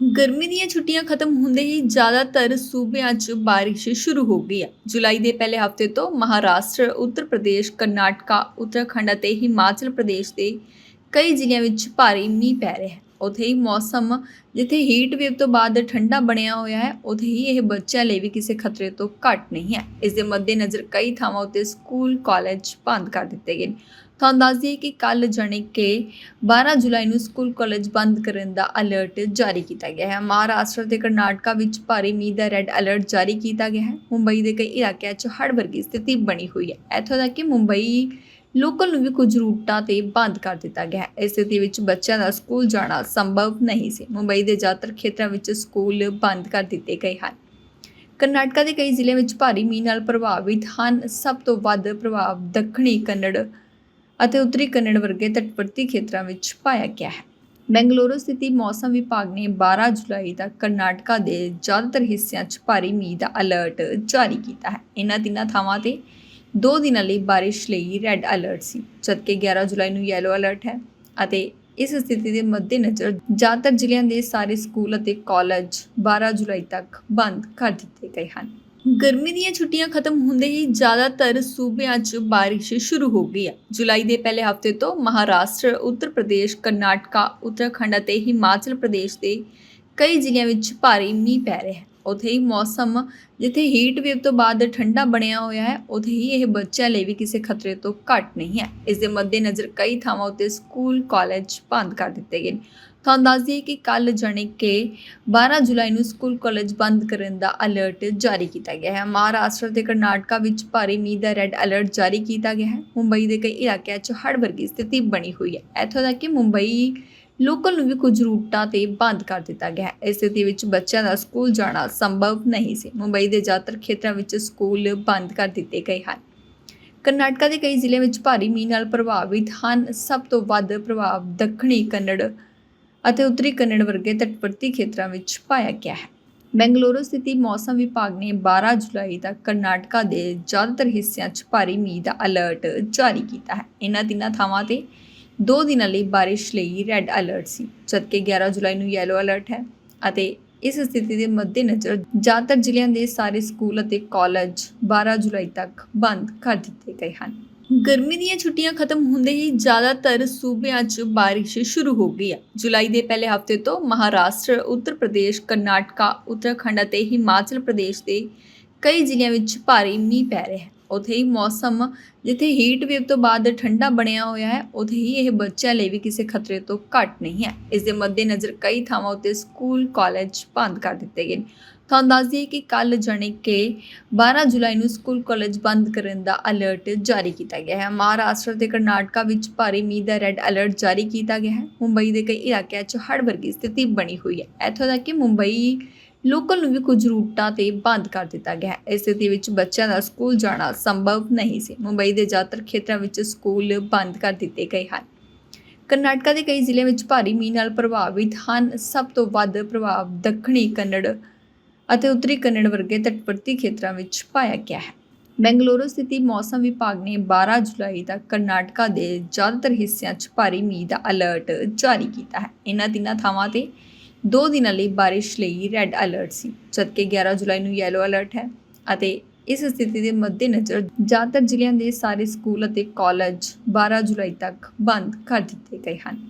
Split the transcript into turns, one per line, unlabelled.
ਗਰਮੀ ਦੀਆਂ ਛੁੱਟੀਆਂ ਖਤਮ ਹੁੰਦੇ ਹੀ ਜ਼ਿਆਦਾਤਰ ਸੂਬਿਆਂ 'ਚ ਬਾਰਿਸ਼ ਸ਼ੁਰੂ ਹੋ ਗਈ ਹੈ। ਜੁਲਾਈ ਦੇ ਪਹਿਲੇ ਹਫ਼ਤੇ ਤੋਂ ਮਹਾਰਾਸ਼ਟਰ, ਉੱਤਰ ਪ੍ਰਦੇਸ਼, ਕਰਨਾਟਕਾ, ਉੱਤਰਾਖੰਡ ਅਤੇ ਹਿਮਾਚਲ ਪ੍ਰਦੇਸ਼ ਦੇ ਕਈ ਜ਼ਿਲ੍ਹਿਆਂ ਵਿੱਚ ਭਾਰੀ ਮੀਂਹ ਪੈ ਰਿਹਾ ਹੈ। ਉੱਥੇ ਹੀ ਮੌਸਮ, ਜਿੱਥੇ ਹੀਟ ਵੇਵ ਤੋਂ ਬਾਅਦ ਠੰਡਾ ਬਣਿਆ ਹੋਇਆ ਹੈ, ਉੱਥੇ ਹੀ ਇਹ ਬੱਚਿਆਂ ਲਈ ਵੀ ਕਿਸੇ ਖਤਰੇ ਤੋਂ ਘੱਟ ਨਹੀਂ ਹੈ। ਇਸ ਦੇ ਮੱਦੇਨਜ਼ਰ ਕਈ ਥਾਵਾਂ ਉੱਤੇ ਸਕੂਲ, ਕਾਲਜ ਬੰਦ ਕਰ ਦਿੱਤੇ ਗਏ ਨੇ। ਤੁਹਾਨੂੰ ਦੱਸ ਦਈਏ ਕਿ ਕੱਲ ਜਾਣੀ ਕਿ 12 ਜੁਲਾਈ ਨੂੰ ਸਕੂਲ ਕਾਲਜ ਬੰਦ ਕਰਨ ਦਾ ਅਲਰਟ ਜਾਰੀ ਕੀਤਾ ਗਿਆ ਹੈ। ਮਹਾਰਾਸ਼ਟਰ ਤੇ ਕਰਨਾਟਕਾ ਵਿੱਚ ਭਾਰੀ ਮੀਂਹ ਦਾ ਰੈੱਡ ਅਲਰਟ ਜਾਰੀ ਕੀਤਾ ਗਿਆ ਹੈ। ਮੁੰਬਈ ਦੇ ਕਈ ਇਲਾਕਿਆਂ 'ਚ ਹੜ੍ਹ ਵਰਗੀ ਸਥਿਤੀ ਬਣੀ ਹੋਈ ਹੈ। ਇੱਥੋਂ ਤੱਕ ਕਿ ਮੁੰਬਈ ਲੋਕਲ ਨੂੰ ਵੀ ਕੁਝ ਰੂਟਾਂ ਤੇ ਬੰਦ ਕਰ ਦਿੱਤਾ ਗਿਆ ਹੈ। ਇਸ ਸਥਿਤੀ ਵਿੱਚ ਬੱਚਿਆਂ ਦਾ ਸਕੂਲ ਜਾਣਾ ਸੰਭਵ ਨਹੀਂ ਸੀ। ਮੁੰਬਈ ਦੇ ਜ਼ਿਆਦਾਤਰ ਖੇਤਰਾਂ ਵਿੱਚ ਸਕੂਲ ਬੰਦ ਕਰ ਦਿੱਤੇ ਗਏ ਹਨ। ਕਰਨਾਟਕਾ ਦੇ ਕਈ ਜ਼ਿਲ੍ਹਿਆਂ ਵਿੱਚ ਭਾਰੀ ਮੀਂਹ ਨਾਲ ਪ੍ਰਭਾਵਿਤ ਹਨ। ਸਭ ਤੋਂ ਵੱਧ ਪ੍ਰਭਾਵ ਦੱਖਣੀ ਕੰਨੜ ਅਤੇ ਉੱਤਰੀ ਕੰਨੜ ਵਰਗੇ ਤਟਵਰਤੀ ਖੇਤਰਾਂ ਵਿੱਚ ਪਾਇਆ ਗਿਆ ਹੈ। ਬੈਂਗਲੁਰੂ ਸਥਿਤੀ ਮੌਸਮ ਵਿਭਾਗ ਨੇ 12 ਜੁਲਾਈ ਤੱਕ ਕਰਨਾਟਕਾ ਦੇ ਜ਼ਿਆਦਾਤਰ ਹਿੱਸਿਆਂ 'ਚ ਭਾਰੀ ਮੀਂਹ ਦਾ ਅਲਰਟ ਜਾਰੀ ਕੀਤਾ ਹੈ। ਇਹਨਾਂ ਤਿੰਨਾਂ ਥਾਵਾਂ ਤੇ ਦੋ ਦਿਨਾਂ ਲਈ ਬਾਰਿਸ਼ ਲਈ ਰੈੱਡ ਅਲਰਟ ਸੀ, ਜਦਕਿ 11 ਜੁਲਾਈ ਨੂੰ ਯੈਲੋ ਅਲਰਟ ਹੈ ਅਤੇ ਇਸ ਸਥਿਤੀ ਦੇ ਮੱਦੇਨਜ਼ਰ ਜ਼ਿਆਦਾਤਰ ਜ਼ਿਲ੍ਹਿਆਂ ਦੇ ਸਾਰੇ ਸਕੂਲ ਅਤੇ ਕਾਲਜ 12 ਜੁਲਾਈ ਤੱਕ ਬੰਦ ਕਰ ਦਿੱਤੇ ਗਏ ਹਨ। ਗਰਮੀ ਦੀਆਂ ਛੁੱਟੀਆਂ ਖਤਮ ਹੁੰਦੇ ਹੀ ਜ਼ਿਆਦਾਤਰ ਸੂਬਿਆਂ 'ਚ ਬਾਰਿਸ਼ ਸ਼ੁਰੂ ਹੋ ਗਈ ਹੈ। ਜੁਲਾਈ ਦੇ ਪਹਿਲੇ ਹਫ਼ਤੇ ਤੋਂ ਮਹਾਰਾਸ਼ਟਰ, ਉੱਤਰ ਪ੍ਰਦੇਸ਼, ਕਰਨਾਟਕਾ, ਉੱਤਰਾਖੰਡ ਅਤੇ ਹਿਮਾਚਲ ਪ੍ਰਦੇਸ਼ ਦੇ ਕਈ ਜ਼ਿਲ੍ਹਿਆਂ ਵਿੱਚ ਭਾਰੀ ਮੀਂਹ ਪੈ ਰਿਹਾ ਹੈ। ਉੱਥੇ ਹੀ ਮੌਸਮ, ਜਿੱਥੇ ਹੀਟ ਵੇਵ ਤੋਂ ਬਾਅਦ ਠੰਡਾ ਬਣਿਆ ਹੋਇਆ ਹੈ, ਉੱਥੇ ਹੀ ਇਹ ਬੱਚਿਆਂ ਲਈ ਵੀ ਕਿਸੇ ਖਤਰੇ ਤੋਂ ਘੱਟ ਨਹੀਂ ਹੈ। ਇਸ ਦੇ ਮੱਦੇਨਜ਼ਰ ਕਈ ਥਾਵਾਂ ਉੱਤੇ ਸਕੂਲ, ਕਾਲਜ ਬੰਦ ਕਰ ਦਿੱਤੇ ਗਏ ਨੇ। ਤੁਹਾਨੂੰ ਦੱਸ ਦਈਏ ਕਿ ਕੱਲ ਜਾਣੀ ਕਿ 12 ਜੁਲਾਈ ਨੂੰ ਸਕੂਲ ਕਾਲਜ ਬੰਦ ਕਰਨ ਦਾ ਅਲਰਟ ਜਾਰੀ ਕੀਤਾ ਗਿਆ ਹੈ। ਮਹਾਰਾਸ਼ਟਰ ਤੇ ਕਰਨਾਟਕਾ ਵਿੱਚ ਭਾਰੀ ਮੀਂਹ ਦਾ ਰੈੱਡ ਅਲਰਟ ਜਾਰੀ ਕੀਤਾ ਗਿਆ ਹੈ। ਮੁੰਬਈ ਦੇ ਕਈ ਇਲਾਕਿਆਂ 'ਚ ਹੜ੍ਹ ਵਰਗੀ ਸਥਿਤੀ ਬਣੀ ਹੋਈ ਹੈ। ਇੱਥੋਂ ਤੱਕ ਕਿ ਮੁੰਬਈ ਲੋਕਲ ਨੂੰ ਵੀ ਕੁਝ ਰੂਟਾਂ ਤੇ ਬੰਦ ਕਰ ਦਿੱਤਾ ਗਿਆ ਹੈ। ਇਸ ਸਥਿਤੀ ਵਿੱਚ ਬੱਚਿਆਂ ਦਾ ਸਕੂਲ ਜਾਣਾ ਸੰਭਵ ਨਹੀਂ ਸੀ। ਮੁੰਬਈ ਦੇ ਜ਼ਿਆਦਾਤਰ ਖੇਤਰਾਂ ਵਿੱਚ ਸਕੂਲ ਬੰਦ ਕਰ ਦਿੱਤੇ ਗਏ ਹਨ। ਕਰਨਾਟਕਾ ਦੇ ਕਈ ਜ਼ਿਲ੍ਹਿਆਂ ਵਿੱਚ ਭਾਰੀ ਮੀਂਹ ਨਾਲ ਪ੍ਰਭਾਵਿਤ ਹਨ। ਸਭ ਤੋਂ ਵੱਧ ਪ੍ਰਭਾਵ ਦੱਖਣੀ ਕੰਨੜ ਅਤੇ ਉੱਤਰੀ ਕੰਨੜ ਵਰਗੇ ਤਟਵਰਤੀ ਖੇਤਰਾਂ ਵਿੱਚ ਪਾਇਆ ਗਿਆ ਹੈ। ਬੈਂਗਲੁਰੂ ਸਥਿਤੀ ਮੌਸਮ ਵਿਭਾਗ ਨੇ 12 ਜੁਲਾਈ ਤੱਕ ਕਰਨਾਟਕਾ ਦੇ ਜ਼ਿਆਦਾਤਰ ਹਿੱਸਿਆਂ 'ਚ ਭਾਰੀ ਮੀਂਹ ਦਾ ਅਲਰਟ ਜਾਰੀ ਕੀਤਾ ਹੈ। ਇਹਨਾਂ ਤਿੰਨਾਂ ਥਾਵਾਂ ਤੇ ਦੋ ਦਿਨਾਂ ਲਈ ਬਾਰਿਸ਼ ਲਈ ਰੈੱਡ ਅਲਰਟ ਸੀ, ਜਦਕਿ 11 ਜੁਲਾਈ ਨੂੰ ਯੈਲੋ ਅਲਰਟ ਹੈ ਅਤੇ ਇਸ ਸਥਿਤੀ ਦੇ ਮੱਦੇਨਜ਼ਰ ਜ਼ਿਆਦਾਤਰ ਜ਼ਿਲ੍ਹਿਆਂ ਦੇ ਸਾਰੇ ਸਕੂਲ ਅਤੇ ਕਾਲਜ 12 ਜੁਲਾਈ ਤੱਕ ਬੰਦ ਕਰ ਦਿੱਤੇ ਗਏ ਹਨ। ਗਰਮੀ ਦੀਆਂ ਛੁੱਟੀਆਂ ਖਤਮ ਹੁੰਦੇ ਹੀ ਜ਼ਿਆਦਾਤਰ ਸੂਬਿਆਂ 'ਚ ਬਾਰਿਸ਼ ਸ਼ੁਰੂ ਹੋ ਗਈ ਹੈ। ਜੁਲਾਈ ਦੇ ਪਹਿਲੇ ਹਫ਼ਤੇ ਤੋਂ ਮਹਾਰਾਸ਼ਟਰ, ਉੱਤਰ ਪ੍ਰਦੇਸ਼, ਕਰਨਾਟਕਾ, ਉੱਤਰਾਖੰਡ ਅਤੇ ਹਿਮਾਚਲ ਪ੍ਰਦੇਸ਼ ਦੇ ਕਈ ਜ਼ਿਲ੍ਹਿਆਂ ਵਿੱਚ ਭਾਰੀ ਮੀਂਹ ਪੈ ਰਿਹਾ ਹੈ। ਉੱਥੇ ਹੀ ਮੌਸਮ, ਜਿੱਥੇ ਹੀਟ ਵੇਵ ਤੋਂ ਬਾਅਦ ਠੰਡਾ ਬਣਿਆ ਹੋਇਆ ਹੈ, ਉੱਥੇ ਹੀ ਇਹ ਬੱਚਿਆਂ ਲਈ ਵੀ ਕਿਸੇ ਖਤਰੇ ਤੋਂ ਘੱਟ ਨਹੀਂ ਹੈ। ਇਸ ਦੇ ਮੱਦੇਨਜ਼ਰ ਕਈ ਥਾਵਾਂ ਉੱਤੇ ਸਕੂਲ, ਕਾਲਜ ਬੰਦ ਕਰ ਦਿੱਤੇ ਗਏ ਨੇ। ਤੁਹਾਨੂੰ ਦੱਸ ਦਈਏ ਕਿ ਕੱਲ ਜਾਣੀ ਕਿ 12 ਜੁਲਾਈ ਨੂੰ ਸਕੂਲ ਕਾਲਜ ਬੰਦ ਕਰਨ ਦਾ ਅਲਰਟ ਜਾਰੀ ਕੀਤਾ ਗਿਆ ਹੈ। ਮਹਾਰਾਸ਼ਟਰ ਤੇ ਕਰਨਾਟਕਾ ਵਿੱਚ ਭਾਰੀ ਮੀਂਹ ਦਾ ਰੈੱਡ ਅਲਰਟ ਜਾਰੀ ਕੀਤਾ ਗਿਆ ਹੈ। ਮੁੰਬਈ ਦੇ ਕਈ ਇਲਾਕਿਆਂ 'ਚ ਹੜ੍ਹ ਵਰਗੀ ਸਥਿਤੀ ਬਣੀ ਹੋਈ ਹੈ। ਇੱਥੋਂ ਤੱਕ ਕਿ ਮੁੰਬਈ ਲੋਕਲ ਨੂੰ ਵੀ ਕੁਝ ਰੂਟਾਂ ਤੇ ਬੰਦ ਕਰ ਦਿੱਤਾ ਗਿਆ ਹੈ। ਇਸ ਸਥਿਤੀ ਵਿੱਚ ਬੱਚਿਆਂ ਦਾ ਸਕੂਲ ਜਾਣਾ ਸੰਭਵ ਨਹੀਂ ਸੀ। ਮੁੰਬਈ ਦੇ ਜ਼ਿਆਦਾਤਰ ਖੇਤਰਾਂ ਵਿੱਚ ਸਕੂਲ ਬੰਦ ਕਰ ਦਿੱਤੇ ਗਏ ਹਨ। ਕਰਨਾਟਕਾ ਦੇ ਕਈ ਜ਼ਿਲ੍ਹਿਆਂ ਵਿੱਚ ਭਾਰੀ ਮੀਂਹ ਨਾਲ ਪ੍ਰਭਾਵਿਤ ਹਨ। ਸਭ ਤੋਂ ਵੱਧ ਪ੍ਰਭਾਵ ਦੱਖਣੀ ਕੰਨੜ ਅਤੇ ਉੱਤਰੀ ਕੰਨੜ ਵਰਗੇ ਤਟਵਰਤੀ ਖੇਤਰਾਂ ਵਿੱਚ ਪਾਇਆ ਗਿਆ ਹੈ। ਬੈਂਗਲੁਰੂ ਸਥਿਤੀ ਮੌਸਮ ਵਿਭਾਗ ਨੇ 12 ਜੁਲਾਈ ਤੱਕ ਕਰਨਾਟਕਾ ਦੇ ਜ਼ਿਆਦਾਤਰ ਹਿੱਸਿਆਂ 'ਚ ਭਾਰੀ ਮੀਂਹ ਦਾ ਅਲਰਟ ਜਾਰੀ ਕੀਤਾ ਹੈ। ਇਹਨਾਂ ਤਿੰਨਾਂ ਥਾਵਾਂ ਤੇ ਦੋ ਦਿਨਾਂ ਲਈ ਬਾਰਿਸ਼ ਲਈ ਰੈੱਡ ਅਲਰਟ ਸੀ, ਜਦਕਿ 11 ਜੁਲਾਈ ਨੂੰ ਯੈਲੋ ਅਲਰਟ ਹੈ ਅਤੇ ਇਸ ਸਥਿਤੀ ਦੇ ਮੱਦੇਨਜ਼ਰ ਜ਼ਿਆਦਾਤਰ ਜ਼ਿਲ੍ਹਿਆਂ ਦੇ ਸਾਰੇ ਸਕੂਲ ਅਤੇ ਕਾਲਜ 12 ਜੁਲਾਈ ਤੱਕ ਬੰਦ ਕਰ ਦਿੱਤੇ ਗਏ ਹਨ।